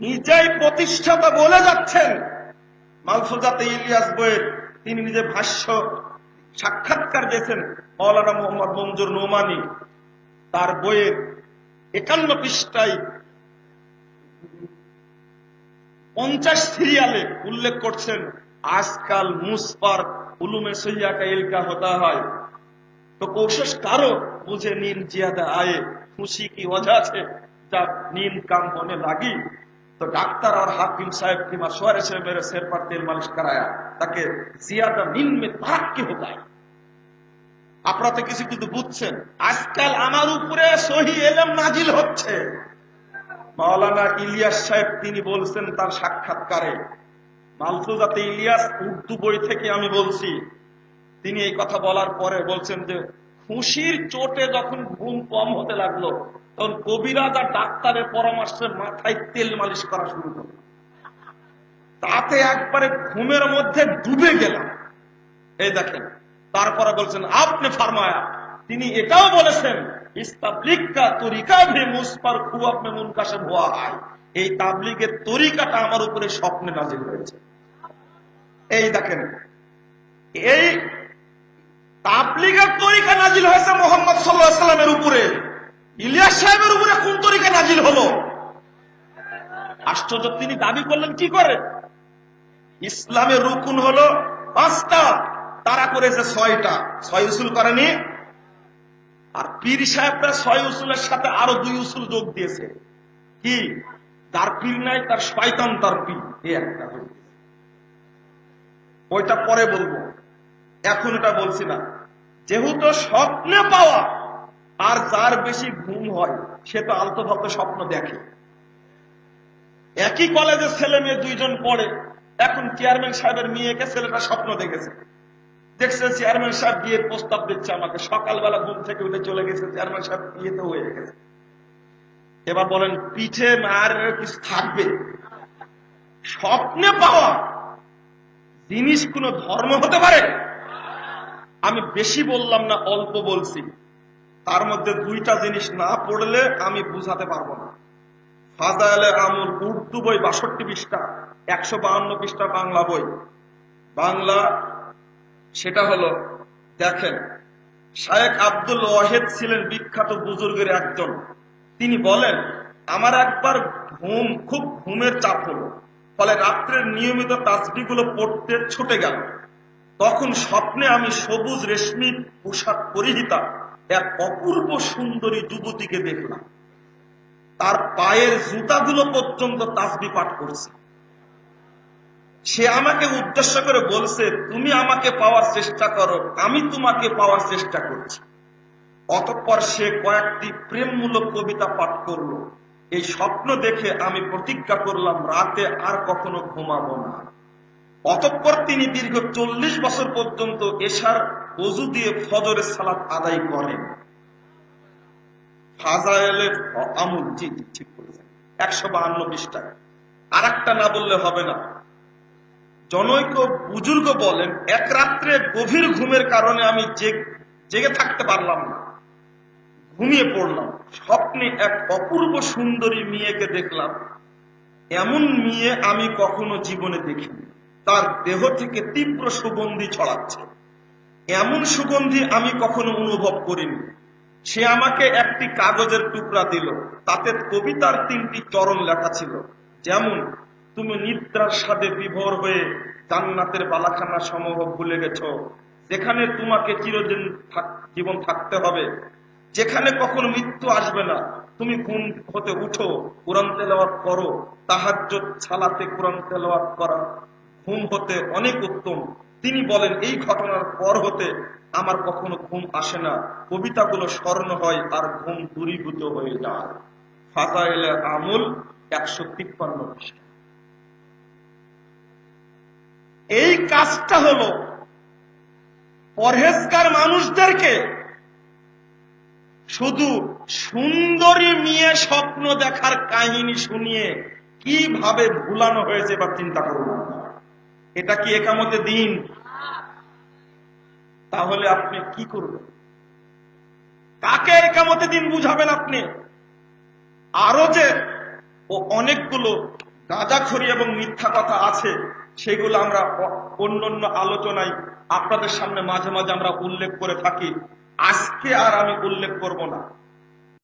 নিজেই প্রতিষ্ঠাতা বলে যাচ্ছেন। মালসুজাতে ইলিয়াস বইয়ের তিনি নিজে ভাষ্য সাক্ষাৎকার দিয়েছেন মৌলানা মোহাম্মদ মঞ্জুর নোমানি। তার বইয়ের একান্ন পৃষ্ঠায় পঞ্চাশ সিরিয়ালে উল্লেখ করছেন, আজকাল মুসপার উলুমে সৈয়াকা ইলকা হতা হয়। তো কৌশ কারও বুঝে নিন জিয়াদা আয়ে, খুশি কি অজা আছে যা नींद काम होने लगी तो डॉक्टर और हाकिम साहब की मशवरे से मेरे सिर पर तेल मालिश कराया ताकि ज्यादा नींद में तरक्की हो जाए আপনারা তো কিছু কিন্তু বুঝছেন আজকাল আমার উপরে সহি এলেম নাজিল হচ্ছে মাওলানা ইলিয়াস সাহেব তিনি বলছেন তার সাক্ষাৎকারে মালফুজাতে ইলিয়াস উর্দু বই থেকে আমি বলছি তিনি এই কথা বলার পরে বলছেন যে খুশির চোটে যখন ঘুম কম হতে লাগল, তখন কবিরাজ আর ডাক্তারের পরামর্শে মাথায় তেল মালিশ করা শুরু করল। তাতে একবারে ঘুমের মধ্যে ডুবে গেলাম। এই দেখেন, তারপরে বলছেন, আপনি ফার্মায়া, তিনি এটাও বলেছেন তরিকাটা আমার উপরে স্বপ্নে নাজিল হয়েছে। এই দেখেন, এই তাবলিগের তরিকা নাজিল হয়েছে মোহাম্মদ সাল্লাহ সাল্লামের উপরে। ইলিয়াস সাহেবের উপরে কোন তরিকা নাজিল হলো? আশ্চর্য, তিনি দাবি করলেন, কি করে? ইসলামের রুকুন হলো পাঁচটা, তারা করেছে ছয়টা। ছয় উসুল করেনি। আর পীর সাহেবরা ছয় উসুলের সাথে আরও দুই উসুল যোগ দিয়েছে। কি? তার পীর নাই, তার শয়তান তার পীর। এই একটা। ওইটা পরে বলব। এখন এটা বলছি না। যেহেতু স্বপ্নে পাওয়া, আর যার বেশি ঘুম হয়, সে তো আলতো ফালতো স্বপ্ন দেখে। একই কলেজের ছেলে মেয়ে দুইজন পড়ে, এখন চেয়ারম্যান সাহেবের মেয়েকে ছেলেটা স্বপ্ন দেখেছে। দেখছে চেয়ারম্যান সাহেব বিয়ের প্রস্তাব দিচ্ছে আমাকে, সকালবেলা ঘুম থেকে উঠে চলে গেছে চেয়ারম্যান সাহেব বিয়েতে হয়ে গেছে। এবার বলেন, পিঠে মার কিছু থাকবে? স্বপ্নে পাওয়া জিনিস কোন ধর্ম হতে পারে? আমি বেশি বললাম না, অল্প বলছি। তার মধ্যে দুইটা জিনিস না পড়লে আমি বুঝাতে পারব না। ফাজাইলে আমুল উর্দু বই বাষট্টি পৃষ্ঠা, একশো বাহান্ন পৃষ্ঠা বাংলা বই। বাংলা সেটা হলো, দেখেন শায়েক আব্দুল ওয়াহেদ ছিলেন বিখ্যাত বুজুর্গের একজন। তিনি বলেন, আমার একবার ঘুম, খুব ঘুমের চাপ হলো। ফলে রাত্রের নিয়মিত তাসবিগুলো পড়তে ছুটে গেল তখন স্বপ্নে আমি সবুজ রেশমি পোশাক পরিহিতা এক অপূর্ব সুন্দরী যুবতীকে দেখলাম। তার পায়ের জুতাগুলো পর্যন্ত তাসবি পাঠ করছে। সে আমাকে উদ্দেশ্য করে বলছে, তুমি আমাকে পাওয়ার চেষ্টা করো, আমি তোমাকে পাওয়ার চেষ্টা করছি। অতঃপর সে কয়েকটি প্রেমমূলক কবিতা পাঠ করল। এই স্বপ্ন দেখে আমি প্রতিজ্ঞা করলাম, রাতে আর কখনো ঘুমাবো না। অতঃপর তিনি দীর্ঘ চল্লিশ বছর পর্যন্ত এশার অজু দিয়ে ফজরের সালাত আদায় করেন। ঠিক একশো বাহান্ন আর একটা না বললে হবে না। জনৈক বলেন, এক রাত্রে গভীর ঘুমের কারণে আমি জেগে থাকতে পারলাম না। ঘুমিয়ে পড়লাম। স্বপ্নে এক অপূর্ব সুন্দরী মেয়েকে দেখলাম। এমন মেয়ে আমি কখনো জীবনে দেখিনি। তার দেহ থেকে তীব্র সুগন্ধি ছড়াচ্ছে। এমন সুগন্ধি আমি কখনো অনুভব করিনি। সে আমাকে একটি কাগজের টুকরা দিল। তাতে কবিতার তিনটি চরণ লেখা ছিল। যেমন, তুমি নিদ্রার সাথে বিভোর হয়ে জান্নাতের বালাখানা সমূহ ভুলে গেছ। যেখানে তোমাকে চিরদিন জীবন থাকতে হবে। যেখানে কখনো মৃত্যু আসবে না। তুমি ঘুম হতে উঠো, কোরআন তেলাওয়াত করো তাহাজ্জ ছালাতে কোরআন তেলাওয়াত করা। ঘুম হতে অনেক উত্তম। তিনি বলেন, এই ঘটনার পর হতে আমার কখনো ঘুম আসে না। কবিতাগুলো স্মরণ হয় আর ঘুম দূরীভূত হয়ে যায়। ফাজাইলে আমুল একশো তিপ্পান্ন এই কাজটা হলো পরহেজগার মানুষদেরকে শুধু সুন্দরী মেয়ে স্বপ্ন দেখার কাহিনী শুনিয়ে কীভাবে ভুলানো হয়েছে বা চিন্তা করুন এটা কি একামতে দিন? তাহলে আপনি কি করবেন? কাকে একামতে দিন বুঝাবেন আপনি? আরও যে ও অনেকগুলো গাঁজাখড়ি এবং মিথ্যা কথা আছে, সেগুলো আমরা অ- অন্য অন্য আলোচনায় আপনাদের সামনে মাঝে মাঝে আমরা উল্লেখ করে থাকি। আজকে আর আমি উল্লেখ করব না।